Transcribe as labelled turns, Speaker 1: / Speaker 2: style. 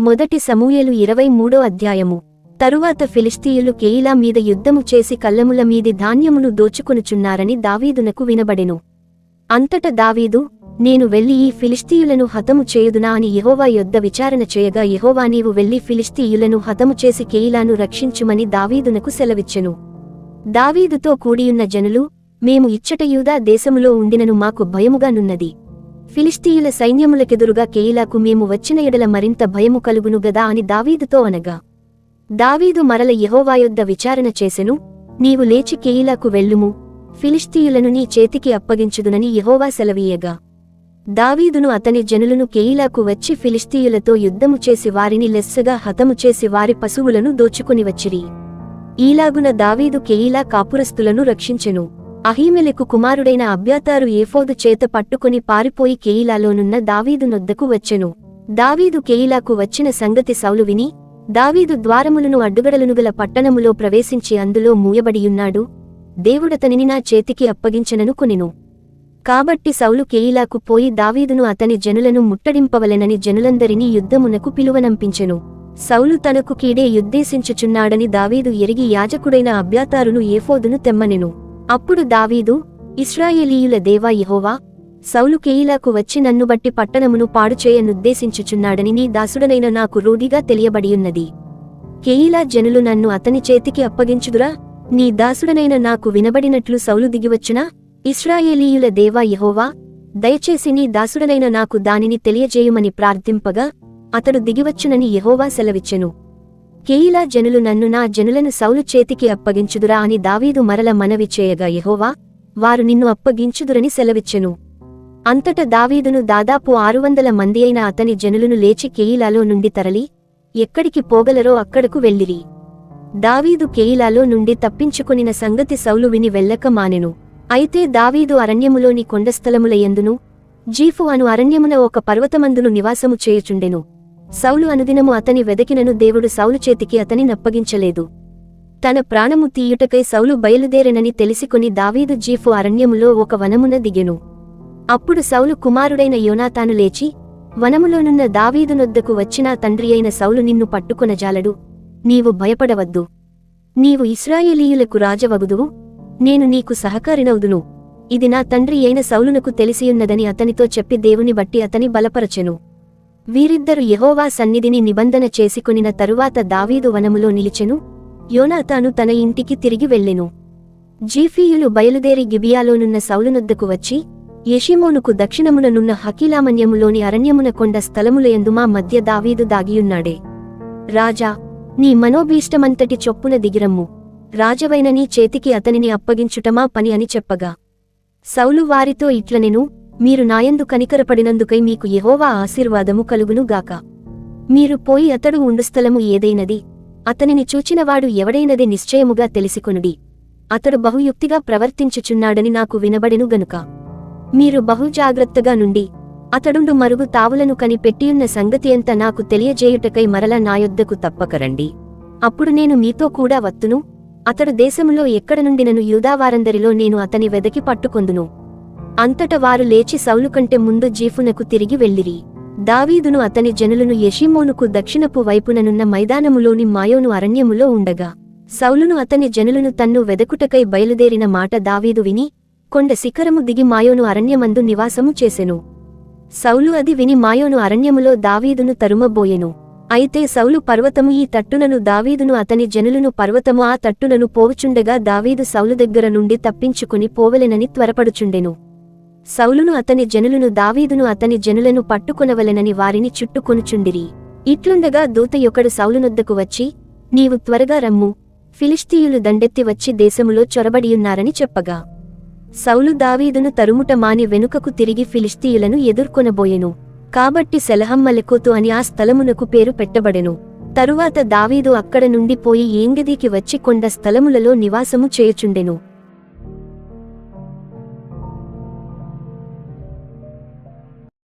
Speaker 1: మొదటి సమూయలు ఇరవై మూడో అధ్యాయము. తరువాత ఫిలిస్తీయులు కేయిలా మీద యుద్ధము చేసి కళ్ళముల మీది ధాన్యమును దోచుకొనుచున్నారని దావీదునకు వినబడెను. అంతట దావీదు నేను వెళ్ళి ఈ ఫిలిస్తీయులను హతము చేయుదునా అని యహోవా యొద్ద విచారణ చేయగా యహోవా నీవు వెళ్ళి ఫిలిస్తీయులను హతము చేసి కేయిలాను రక్షించుమని దావీదునకు సెలవిచ్చెను. దావీదుతో కూడియున్న జనులు మేము ఇచ్చట యూదా దేశములో ఉండినను మాకు భయముగానున్నది ఫిలిస్తీయుల సైన్యములకెదురుగా కేయిలాకు మేము వచ్చిన ఎడల మరింత భయము కలుగును గదా అని దావీదుతో అనగా దావీదు మరల యెహోవాయొద్ద విచారణ చేసెను నీవు లేచి కేయిలాకు వెళ్ళుము ఫిలిస్తీయులను నీ చేతికి అప్పగించుదునని యహోవా సెలవీయగా. దావీదును అతని జనులను కేయిలాకు వచ్చి ఫిలిస్తీయులతో యుద్ధము చేసి వారిని లెస్సగా హతము చేసి వారి పశువులను దోచుకుని వచ్చిరి. ఈలాగున దావీదు కేయిలా కాపురస్తులను రక్షించెను. అహీమెలకు కుమారుడైన అబ్యాతారు ఏఫోదు చేత పట్టుకుని పారిపోయి కేయిలాలోనున్న దావీదు నొద్దకు వచ్చెను. దావీదు కేయిలాకు వచ్చిన సంగతి సౌలు విని దావీదు ద్వారములను అడ్డుగడలను గల పట్టణములో ప్రవేశించి అందులో మూయబడియున్నాడు. దేవుడతనిని నా చేతికి అప్పగించననుకునెను కాబట్టి సౌలు కేయిలాకు పోయి దావీదును అతని జనులను ముట్టడింపవలెనని జనులందరినీ యుద్ధమునకు పిలువనంపించెను. సౌలు తనకు కీడే యుద్దేశించుచున్నాడని దావీదు ఎరిగి యాజకుడైన అభ్యాతారును ఏఫోదును తెమ్మనెను. అప్పుడు దావీదు ఇస్రాయేలీయుల దేవా యహోవా సౌలు కేయిలాకు వచ్చి నన్ను బట్టి పట్టణమును పాడుచేయనుద్దేశించుచున్నాడని నీ దాసుడనైన నాకు రూఢిగా తెలియబడియున్నది. కేయిలా జనులు నన్ను అతని చేతికి అప్పగించుదురా నీ దాసుడనైన నాకు వినబడినట్లు సౌలు దిగివచ్చునా? ఇస్రాయేలీయుల దేవా యహోవా దయచేసి నీ దాసుడనైన నాకు దానిని తెలియజేయుమని ప్రార్థింపగా అతడు దిగివచ్చునని యహోవా సెలవిచ్చెను. కేయిలా జనులు నన్ను నా జనులను సౌలు చేతికి అప్పగించుదురా అని దావీదు మరల మనవి చేయగా యహోవా వారు నిన్ను అప్పగించుదురని సెలవిచ్చెను. అంతట దావీదును దాదాపు ఆరు వందల మంది అయిన అతని జనులను లేచి కేయిలాలో నుండి తరలి ఎక్కడికి పోగలరో అక్కడకు వెళ్ళిరి. దావీదు కేయిలాలో నుండి తప్పించుకొనిన సంగతి సౌలు విని వెళ్ళక మానెను. అయితే దావీదు అరణ్యములోని కొండస్థలముల ఎందును జీఫు అను అరణ్యమున ఒక పర్వతమందును నివాసము చేయుచుండెను. సౌలు అనుదినము అతని వెదకినను దేవుడు సౌలు చేతికి అతని నప్పగించలేదు. తన ప్రాణము తీయుటకై సౌలు బయలుదేరెనని తెలిసికొని దావీదు జీఫు అరణ్యములో ఒక వనమున దిగెను. అప్పుడు సౌలు కుమారుడైన యోనాతాను లేచి వనములోనున్న దావీదునొద్దకు వచ్చినా తండ్రి అయిన సౌలు నిన్ను పట్టుకొనజాలడు. నీవు భయపడవద్దు. నీవు ఇస్రాయేలీయులకు రాజవగుదువు. నేను నీకు సహకారినవుదును. ఇది నా తండ్రి అయిన సౌలునకు తెలిసియున్నదని అతనితో చెప్పి దేవుని బట్టి అతని బలపరచెను. వీరిద్దరు యెహోవా సన్నిధిని నిబంధన చేసుకునిన తరువాత దావీదు వనములో నిలిచెను. యోనాతాను తన ఇంటికి తిరిగి వెళ్ళెను. జీఫీయులు బయలుదేరి గిబియాలోనున్న సౌలునొద్దకు వచ్చి యషిమోనుకు దక్షిణముననున్న హకీలామన్యములోని అరణ్యమున కొండ స్థలములయందు మా మధ్య దావీదు దాగియున్నాడే. రాజా నీ మనోభీష్టమంతటి చొప్పున దిగిరమ్ము. రాజవైన నీ చేతికి అతనిని అప్పగించుటమా పని అని చెప్పగా. సౌలు వారితో ఇట్లనెను మీరు నాయందు కనికరపడినందుకై మీకు యహోవా ఆశీర్వాదము కలుగునుగాక. మీరు పోయి అతడు ఉండు స్థలము ఏదైనది అతనిని చూచినవాడు ఎవడైనది నిశ్చయముగా తెలిసికొనుడి. అతడు బహుయుక్తిగా ప్రవర్తించుచున్నాడని నాకు వినబడెను గనుక. మీరు బహుజాగ్రత్తగా నుండి అతడుండు మరుగు తావులను కనిపెట్టియున్న సంగతి ఎంత నాకు తెలియజేయుటకై మరల నాయొద్దకు తప్పకరండి. అప్పుడు నేను మీతో కూడా వత్తును అతడు దేశములో ఎక్కడ నుండినను యూదావారందరిలో నేను అతని వెదకి పట్టుకొందును. అంతట వారు లేచి సౌలు కంటే ముందు జీఫునకు తిరిగి వెళ్ళిరి. దావీదును అతని జనులను యషిమోనుకు దక్షిణపు వైపుననున్న మైదానములోని మాయోను అరణ్యములో ఉండగా. సౌలును అతని జనులను తన్ను వెదకుటకై బయలుదేరిన మాట దావీదు విని కొండ శిఖరము దిగి మాయోను అరణ్యమందు నివాసము చేసెను. సౌలు అది విని మాయోను అరణ్యములో దావీదును తరుమబోయెను. అయితే సౌలు పర్వతము ఈ తట్టునను దావీదును అతని జనులను పర్వతము ఆ తట్టునను పోవుచుండగా దావీదు సౌలు దగ్గర నుండి తప్పించుకుని పోవలెనని త్వరపడుచుండెను. సౌలును అతని జనులను దావీదును అతని జనులను పట్టుకొనవలెనని వారిని చుట్టుకొనుచుండిరి. ఇట్లుండగా దూత యొకడు సౌలునొద్దకు వచ్చి నీవు త్వరగా రమ్ము. ఫిలిస్తీయులు దండెత్తి వచ్చి దేశములో చొరబడియున్నారని చెప్పగా. సౌలు దావీదును తరుముట మాని వెనుకకు తిరిగి ఫిలిస్తీయులను ఎదుర్కొనబోయెను. కాబట్టి సెలహమ్మలెకోతు అని ఆ స్థలమునకు పేరు పెట్టబడెను. తరువాత దావీదు అక్కడ నుండి పోయి ఏంగదీకి వచ్చి కొండ స్థలములలో నివాసము చేయుచుండెను.